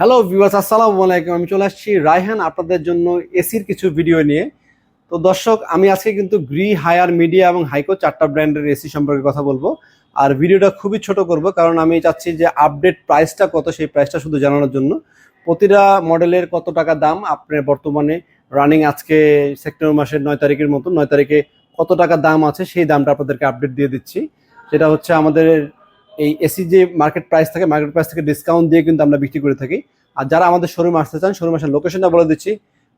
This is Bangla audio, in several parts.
হ্যালো ভিউয়ার্স আসসালামু আলাইকুম। আমি চলে আসছি রায়হান আপনাদের জন্য এসির কিছু ভিডিও নিয়ে। তো দর্শক, আমি আজকে কিন্তু গ্রি হায়ার মিডিয়া এবং হাইকো চারটা ব্র্যান্ডের এসি সম্পর্কে কথা বলব। আর ভিডিওটা খুবই ছোট করব, কারণ আমি চাচ্ছি যে আপডেট প্রাইসটা কত, সেই প্রাইসটা শুধু জানানোর জন্য। প্রতিটা মডেলের কত টাকা দাম, আপনার বর্তমানে রানিং আজকে সেপ্টেম্বর মাসের নয় তারিখের মতো, নয় তারিখে কত টাকা দাম আছে, সেই দামটা আপনাদেরকে আপডেট দিয়ে দিচ্ছি। সেটা হচ্ছে আমাদের এই এসি যে মার্কেট প্রাইস থাকে মার্কেট প্রাইস থেকে ডিসকাউন্ট দিয়ে কিন্তু আমরা বিক্রি করে থাকি। আর যারা আমাদের শোরুমে আসতে চান শোরুম আসার লোকেশনটা বলে দিচ্ছি।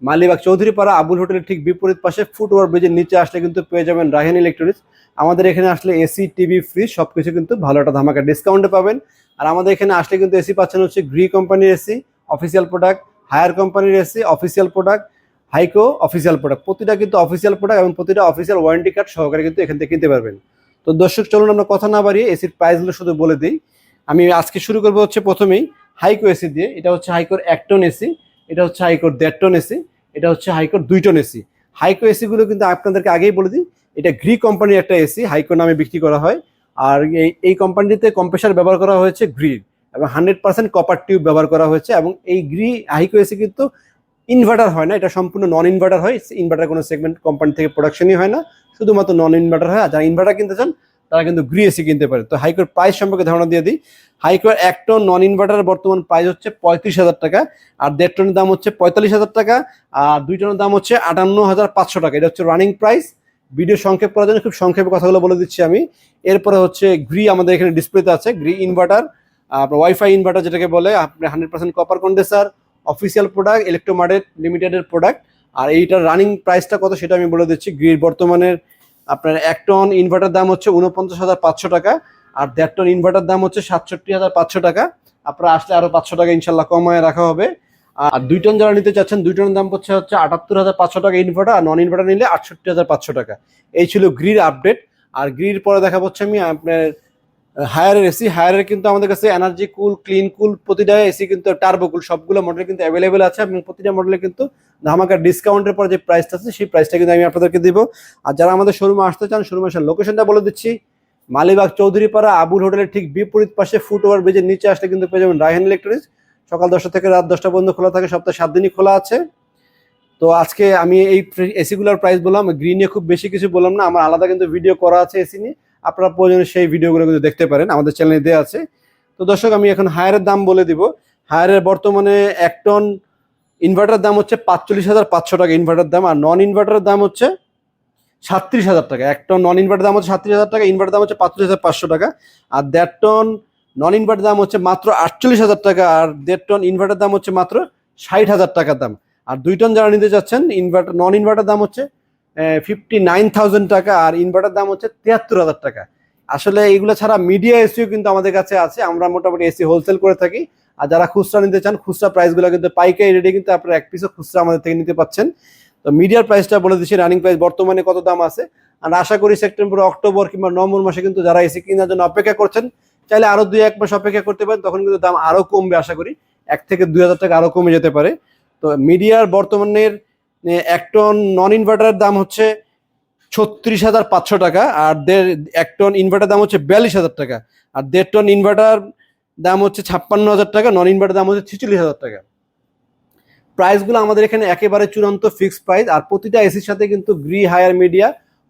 মালিবাগ চৌধুরীপাড়া আবুল হোটেলের ঠিক বিপরীত পাশে ফুট ওভার ব্রিজের নিচে আসলে কিন্তু পেয়ে যাবেন রাহেন ইলেকট্রনিক্স আমাদের এখানে আসলে এসি, টিভি ফ্রিজ সব কিছু কিন্তু ভালো একটা ধামাকা ডিসকাউন্টে পাবেন। আর আমাদের এখানে আসলে কিন্তু এসি পাচ্ছেন হচ্ছে গ্রি কোম্পানির এসি অফিসিয়াল প্রোডাক্ট হায়ার কোম্পানির AC official product Haiko official product প্রতিটা কিন্তু অফিসিয়াল প্রোডাক্ট এবং প্রতিটা অফিসিয়াল ওয়ারেন্টি কার্ড সহকারে কিন্তু এখান থেকে কিনতে পারবেন। তো দর্শক, চলুন আমরা কথা না বাড়িয়ে এসির প্রাইসগুলো শুধু বলে দিই। আমি আজকে শুরু করব হচ্ছে প্রথমেই হাইকো এসি দিয়ে। এটা হচ্ছে হাইকোর এক টন এসি এটা হচ্ছে হাইকোর দেড় টন এসি এটা হচ্ছে হাইকোর দুই টন এসি হাইকো এসিগুলো কিন্তু আপনাদেরকে আগেই বলে দিই, এটা গ্রি কোম্পানির একটা এসি হাইকো নামে বিক্রি করা হয়। আর এই এই কোম্পানিতে কম্প্রেসার ব্যবহার করা হয়েছে গ্রির এবং হান্ড্রেড পার্সেন্ট কপার টিউব ব্যবহার করা হয়েছে এবং এই গ্রি হাইকো এসি কিন্তু ইনভার্টার হয় না, এটা সম্পূর্ণ নন ইনভার্টার হয় ইনভার্টার কোনো সেগমেন্ট কোম্পানি থেকে প্রোডাকশনই হয় না, শুধুমাত্র নন ইনভার্টার হয়, আর যারা ইনভার্টার কিনতে চান, তারা কিন্তু গ্রি এসি কিনতে পারে। তো হাইকোর প্রাইস সম্পর্কে ধারণা দিয়ে দিই। হাইকোর এক টন নন ইনভার্টার বর্তমান প্রাইস হচ্ছে পঁয়ত্রিশ হাজার টাকা, আর দেড় টনের দাম হচ্ছে পঁয়তাল্লিশ হাজার টাকা, আর দুই টনের দাম হচ্ছে আটান্ন হাজার পাঁচশো টাকা। এটা হচ্ছে রানিং প্রাইস ভিডিও সংক্ষেপ করার জন্য খুব সংক্ষেপে কথাগুলো বলে দিচ্ছি আমি। এরপরে হচ্ছে গ্রি আমাদের এখানে ডিসপ্লেতে আছে গ্রি ইনভার্টার আপনার ওয়াইফাই ইনভার্টার যেটাকে বলে, আপনি hundred percent copper condenser official product ইলেকট্রোমার্টেড লিমিটেডের প্রোডাক্ট। আর এইটার রানিং প্রাইসটা কত সেটা আমি বলে দিচ্ছি। গ্রির বর্তমানের আপনার এক টন ইনভার্টার দাম হচ্ছে উনপঞ্চাশ হাজার পাঁচশো টাকা। আর দেড় টন ইনভার্টার দাম হচ্ছে সাতষট্টি হাজার পাঁচশো টাকা। আপনারা আসলে আরও পাঁচশো টাকা ইনশাল্লাহ কমায় রাখা হবে। আর দুই টন যারা নিতে চাচ্ছেন, দুই টনের দাম হচ্ছে হচ্ছে আটাত্তর হাজার পাঁচশো টাকা ইনভার্টার। আর নন ইনভার্টার নিলে আটষট্টি হাজার পাঁচশো টাকা। এই ছিল গ্রির আপডেট। আর গ্রির পরে দেখা হচ্ছে আমি আপনার হায়ারের এসি হায়ারের কিন্তু আমাদের কাছে এনার্জি কুল ক্লিন কুল প্রতিটা এসি কিন্তু টার্বো কুল সবগুলো মডেল কিন্তু অ্যাভেলেবেল আছে এবং প্রতিটা মডেলে কিন্তু ধামাকা ডিসকাউন্টের পর যে প্রাইসটা আছে, সেই প্রাইসটা কিন্তু আমি আপনাদেরকে দিব। আর যারা আমাদের শোরুমে আসতে চান শোরুমে আসার লোকেশনটা বলে দিচ্ছি। মালিবাগ চৌধুরীপাড়া, আবুল হোটেলের ঠিক বিপরীত পাশে ফুট ওভার ব্রিজের নিচে আসলে কিন্তু পেয়ে যাবেন রায়হান ইলেকট্রনিক্স সকাল দশটা থেকে রাত দশটা পর্যন্ত খোলা থাকে, সপ্তাহে সাত দিনই খোলা আছে। তো আজকে আমি এই এসিগুলোর প্রাইস বললাম। গ্রিন খুব বেশি কিছু বললাম না, আমার আলাদা কিন্তু ভিডিও করা আছে এসি নিয়ে। আপনারা প্রয়োজনে সেই ভিডিওগুলো কিন্তু দেখতে পারেন, আমাদের চ্যানেলে দেওয়া আছে। তো দর্শক, আমি এখন হায়ারের দাম বলে দিব। হায়ারের বর্তমানে এক টন ইনভার্টার দাম হচ্ছে পাঁচচল্লিশ হাজার পাঁচশো টাকা ইনভার্টার দাম, আর নন ইনভার্টারের দাম হচ্ছে সাতত্রিশ হাজার টাকা। এক টন নন ইনভার্টার দাম হচ্ছে সাতত্রিশ হাজার টাকা ইনভার্টার দাম হচ্ছে পাঁচচল্লিশ হাজার পাঁচশো টাকা, আর দেড় টন নন ইনভার্টার দাম হচ্ছে মাত্র আটচল্লিশ হাজার টাকা, আর দেড় টন ইনভার্টার দাম হচ্ছে মাত্র ষাট হাজার টাকার দাম। আর দুই টন যারা নিতে চাচ্ছেন ইনভার্টার নন ইনভার্টার দাম হচ্ছে ফিফটি নাইন থাউজেন্ড টাকা আর ইনভার্টার দাম হচ্ছে তিয়াত্তর হাজার টাকা। আসলে এইগুলো ছাড়া মিডিয়া এসিও কিন্তু আমাদের কাছে আছে। আমরা মোটামুটি এসি হোলসেল করে থাকি। আর যারা খুচরা নিতে চান, খুচরা প্রাইসগুলো কিন্তু পাইকারি রেটে কিন্তু আপনারা এক পিসও খুচরা আমাদের থেকে নিতে পাচ্ছেন। তো মিডিয়ার প্রাইসটা বলে দিচ্ছি রানিং প্রাইস বর্তমানে কত দাম আছে? আর আশা করি সেপ্টেম্বর অক্টোবর কিংবা নভেম্বর মাসে কিন্তু যারা এসি কেনার জন্য অপেক্ষা করছেন, চাইলে আরও দুই, এক মাস অপেক্ষা করতে পারেন, তখন কিন্তু দাম আরও কমবে আশা করি। এক থেকে দুই হাজার টাকা আরও কমে যেতে পারে। তো মিডিয়ার বর্তমানের এক টন নন ইনভার্টারের দাম হচ্ছে ছত্রিশ হাজার পাঁচশো টাকা, আর দেড়, এক টন ইনভার্টার দাম হচ্ছে বিয়াল্লিশ হাজার টাকা, আর দেড় টন ইনভার্টার দাম হচ্ছে ছাপ্পান্ন হাজার টাকা নন ইনভার্টার দাম হচ্ছে ছেচল্লিশ হাজার টাকা। প্রাইসগুলো আমাদের এখানে একেবারে চূড়ান্ত ফিক্সড প্রাইস আর প্রতিটা এসির সাথে কিন্তু গ্রি হায়ার মিডিয়া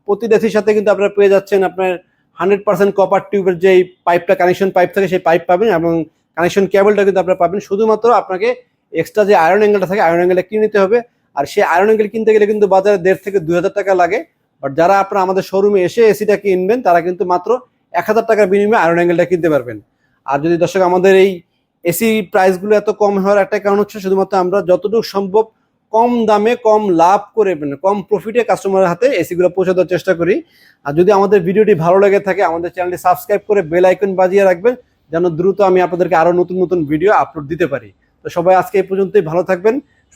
প্রতিটা এসির সাথে কিন্তু আপনারা পেয়ে যাচ্ছেন আপনার হান্ড্রেড পার্সেন্ট কপার টিউবের যে পাইপটা কানেকশন পাইপ থাকে সেই পাইপ পাবেন, এবং কানেকশন কেবলটা কিন্তু আপনারা পাবেন। শুধুমাত্র আপনাকে এক্সট্রা যে আয়রন অ্যাঙ্গেলটা থাকে আয়রন অ্যাঙ্গেলটা কিনে নিতে হবে আর সেই আয়রন অ্যাঙ্গেল কিনতে গেলে কিন্তু বাজারে দেড় থেকে দুই হাজার টাকা লাগে। বাট যারা আপনারা আমাদের শোরুমে এসে এসিটা কিনবেন, তারা কিন্তু মাত্র এক হাজার টাকার বিনিময়ে আয়রন অ্যাঙ্গেলটা কিনতে পারবেন। আর যদি দর্শক, আমাদের এই এসি প্রাইসগুলো এত কম হওয়ার একটা কারণ হচ্ছে শুধুমাত্র আমরা যতটুকু সম্ভব কম দামে, কম লাভ করে মানে কম প্রফিটে কাস্টমারের হাতে এসিগুলো পৌঁছে দেওয়ার চেষ্টা করি। আর যদি আমাদের ভিডিওটি ভালো লেগে থাকে, আমাদের চ্যানেলটি সাবস্ক্রাইব করে বেল আইকন বাজিয়ে রাখবেন, যেন দ্রুত আমি আপনাদেরকে আরও নতুন নতুন ভিডিও আপলোড দিতে পারি। তো সবাই আজকে এই পর্যন্তই, ভালো থাকবেন।